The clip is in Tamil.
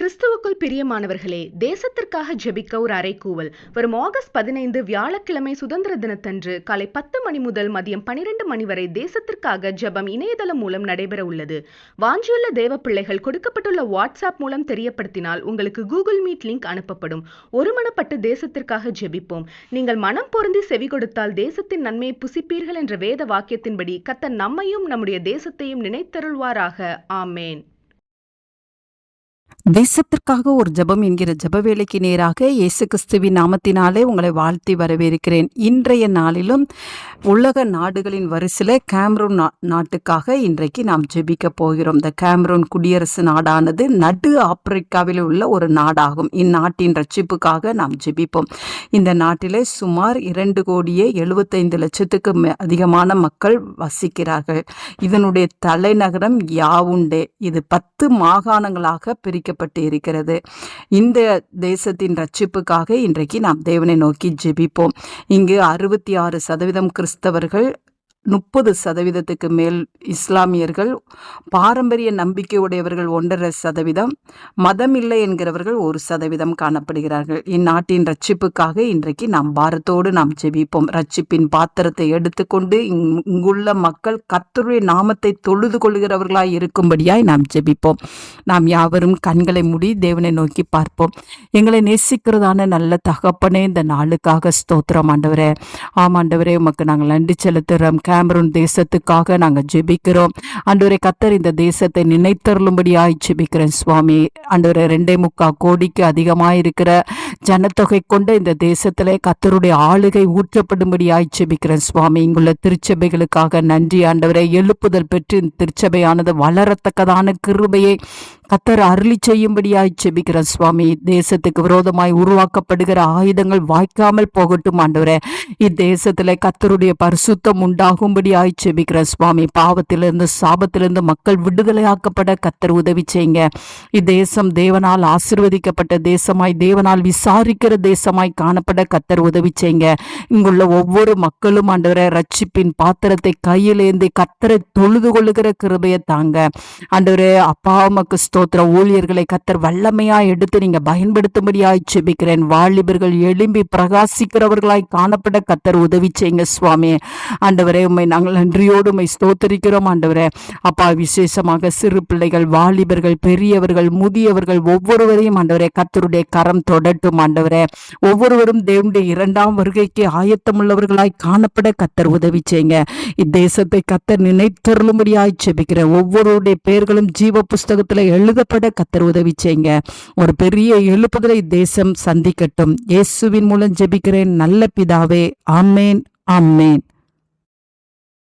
கிறிஸ்துவுக்குள் பிரியமானவர்களே தேசத்திற்காக ஜெபிக்க ஒரு அறைக்கூவல் வரும் ஆகஸ்ட் பதினைந்து வியாழக்கிழமை சுதந்திர தினத்தன்று காலை பத்து மணி முதல் மதியம் பனிரெண்டு மணி வரை தேசத்திற்காக ஜெபம் இணையதளம் மூலம் நடைபெற உள்ளது. வாஞ்சியுள்ள தேவ பிள்ளைகள் கொடுக்கப்பட்டுள்ள வாட்ஸ்அப் மூலம் தெரியப்படுத்தினால் உங்களுக்கு கூகுள் மீட் லிங்க் அனுப்பப்படும். ஒருமனப்பட்டு தேசத்திற்காக ஜெபிப்போம். நீங்கள் மனம் பொருந்தி செவி கொடுத்தால் தேசத்தின் நன்மையை புசிப்பீர்கள் என்ற வேத வாக்கியத்தின்படி கத்த நம்மையும் நம்முடைய தேசத்தையும் நினைத்தருள்வாராக. ஆமேன். தேசத்திற்காக ஒரு ஜெபம் என்கிற ஜெப வேலைக்கு நேராக இயேசு கிறிஸ்துவின் நாமத்தினாலே உங்களை வாழ்த்தி வரவேற்கிறேன். இன்றைய நாளிலும் உலக நாடுகளின் வரிசையில் கேம்ரூன் நா நாட்டுக்காக இன்றைக்கு நாம் ஜெபிக்க போகிறோம். இந்த கேம்ரூன் குடியரசு நாடானது நடு ஆப்பிரிக்காவில் உள்ள ஒரு நாடாகும். இந்நாட்டின் ரட்சிப்புக்காக நாம் ஜெபிப்போம். இந்த நாட்டிலே சுமார் இரண்டு கோடியே எழுபத்தைந்து லட்சத்துக்கு மே- அதிகமான மக்கள் வசிக்கிறார்கள். இதனுடைய தலைநகரம் யாவுண்டே. இது பத்து மாகாணங்களாக வைக்கப்பட்டு இருக்கிறது. இந்த தேசத்தின் ரட்சிப்புக்காக இன்றைக்கு நாம் தேவனை நோக்கி ஜெபிப்போம். இங்கு அறுபத்தி ஆறு சதவீதம் கிறிஸ்தவர்கள் முப்பது சதவீதத்துக்கு மேல் இஸ்லாமியர்கள் பாரம்பரிய நம்பிக்கை உடையவர்கள் ஒன்றரை சதவீதம் மதம் இல்லை என்கிறவர்கள் ஒரு சதவீதம் காணப்படுகிறார்கள். இந்நாட்டின் ரட்சிப்புக்காக இன்றைக்கு நாம் பாரத்தோடு நாம் ஜெபிப்போம். ரட்சிப்பின் பாத்திரத்தை எடுத்துக்கொண்டு இங்- இங்குள்ள மக்கள் கர்த்தருடைய நாமத்தை தொழுது கொள்கிறவர்களாய் இருக்கும்படியாய் நாம் ஜெபிப்போம். நாம் யாவரும் கண்களை மூடி தேவனை நோக்கி பார்ப்போம். எங்களை நேசிக்கிறதான நல்ல தகப்பனே இந்த நாளுக்காக ஸ்தோத்திரம் ஆண்டவரே. ஆமாண்டவரே உமக்கு நாங்கள் நன்றி செலுத்துகிறோம் கேமரூன் தேசத்துக்காக நாங்கள் ஜெபிக்கிறோம். ஆண்டவரே கத்தர் இந்த தேசத்தை நினைத்தருளும்படியாய் ஜெபிக்கிறேன் சுவாமி. ஆண்டவரே ரெண்டே முக்கா கோடிக்கு அதிகமாக இருக்கிற ஜனத்தொகை கொண்ட இந்த தேசத்தில் கத்தருடைய ஆளுகை ஊற்றப்படும்படியாய் ஜெபிக்கிறேன் சுவாமி. இங்குள்ள திருச்சபைகளுக்காக நன்றி. ஆண்டவரை எழுப்புதல் பெற்று இந்த திருச்சபையானது வளரத்தக்கதான கிருபையை கத்தர் அருளி செய்யும்படியாய் செபிக்கிற சுவாமி தேசத்துக்கு விரோதமாய் உருவாக்கப்படுகிற ஆயுதங்கள் வாய்க்காமல் போகட்டும் ஆண்டவரே. இத்தேசத்துல கத்தருடைய பரிசுத்தம் உண்டாகும்படியாய் ஜெபிக்கிறேன் சுவாமி பாவத்திலிருந்து சாபத்திலிருந்து மக்கள் விடுதலையாக்கப்பட கத்தர் உதவி செய்யுங்க. இத்தேசம் தேவனால் ஆசிர்வதிக்கப்பட்ட தேசமாய் தேவனால் விசாரிக்கிற தேசமாய் காணப்பட கத்தர் உதவி செய்யுங்க. இங்குள்ள ஒவ்வொரு மக்களும் ஆண்டவரே ரட்சிப்பின் பாத்திரத்தை கையிலேந்தி கத்தரை தொழுது கொள்ளுகிற கிருபையை தாங்க. ஆண்டவரே அப்பா உமக்கு ஸ்தோத்திர ஊழியர்களை கத்தர் வல்லமையா எடுத்து நீங்க பயன்படுத்தும்படியாய் செபிக்கிறேன் வாலிபர்கள் எழும்பி பிரகாசிக்கிறவர்களாய் காணப்பட கத்தர் உதவி செய்யுங்க சுவாமி ஆண்டவரே உண்மை நாங்கள் நன்றியோடு உண்மை ஸ்தோத்தரிக்கிறோம். ஆண்டவரே அப்பா விசேஷமாக சிறு பிள்ளைகள் வாலிபர்கள் பெரியவர்கள் முதியவர்கள் ஒவ்வொருவரையும் ஆண்டவரே கத்தருடைய கரம் தொடட்டும். ஆண்டவரே ஒவ்வொருவரும் தேவனுடைய இரண்டாம் வருகைக்கு ஆயத்தமுள்ளவர்களாய் காணப்பட கத்தர் உதவி செய்யுங்க. இத்தேசத்தை கத்தர் நினைத்தருளும்படியாய் செபிக்கிறேன் ஒவ்வொருடைய பெயர்களும் ஜீவ புஸ்தகத்தில் எழுதப்பட கத்தர் உதவி செய்யுங்க. ஒரு பெரிய எழுப்புதலை தேசம் சந்திக்கட்டும். இயேசுவின் மூலம் ஜெபிக்கிறேன். நல்ல பிதாவே ஆமேன் ஆமேன்.